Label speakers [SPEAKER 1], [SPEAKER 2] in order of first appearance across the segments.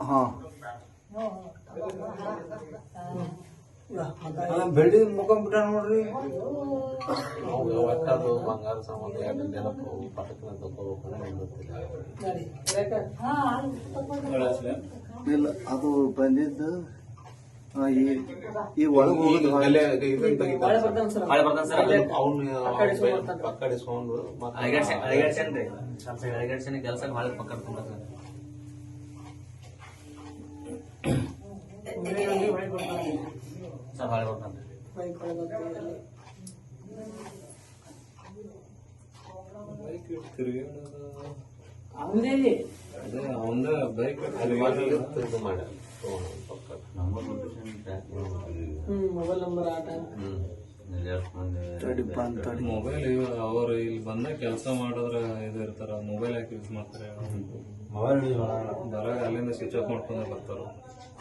[SPEAKER 1] ಹಾ. ಬೆಳ್ಳಿ ಮುಖಂಬಿಟ್ಟ ನೋಡ್ರಿ.
[SPEAKER 2] ಅವ್ರು ಒಟ್ಟದು ಬಂಗಾರ ಸಾಮಾನು ಎರಡು ನೆನಪು ಪಟಕ್ನ ತಗೋಬೇಕು
[SPEAKER 1] ಇಲ್ಲ ಅದು ಬಂದಿದ್ದು ಆ, ಈ ಈ ಒಳಗೆ ಹೋಗುದು
[SPEAKER 2] ತೆಗಿತಾರೆ ಸರ್.
[SPEAKER 3] ಬರ್ತಾನೆ
[SPEAKER 2] ಅವ್ನು. ಪಕ್ಕಡಿಸ್ಕೊಂಡು
[SPEAKER 3] ಅಳಗಡ್ಸೇನ್ ಕೆಲಸ ಭಾಳ ಪಕ್ಕ
[SPEAKER 4] ಮೊಬೈಲ್ ನಂಬರ್
[SPEAKER 5] ಮೊಬೈಲ್ ಅವರು ಇಲ್ಲಿ ಬಂದ ಕೆಲಸ ಮಾಡಿದ್ರ ಇದು ಇರ್ತಾರ ಮೊಬೈಲ್ ಯಾಕೆ ಯೂಸ್ ಮಾಡ್ತಾರೆ ಬರಾಗ ಅಲ್ಲಿಂದ ಸ್ವಿಚ್ ಆಫ್ ಮಾಡ್ಕೊಂಡು ಬರ್ತಾರ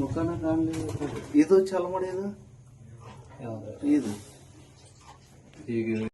[SPEAKER 1] ಮುಖನ ಕಾಣಲಿ ಇದು ಚಾಲು ಮಾಡಿ ಇದು ಇದು.
[SPEAKER 5] ಈಗ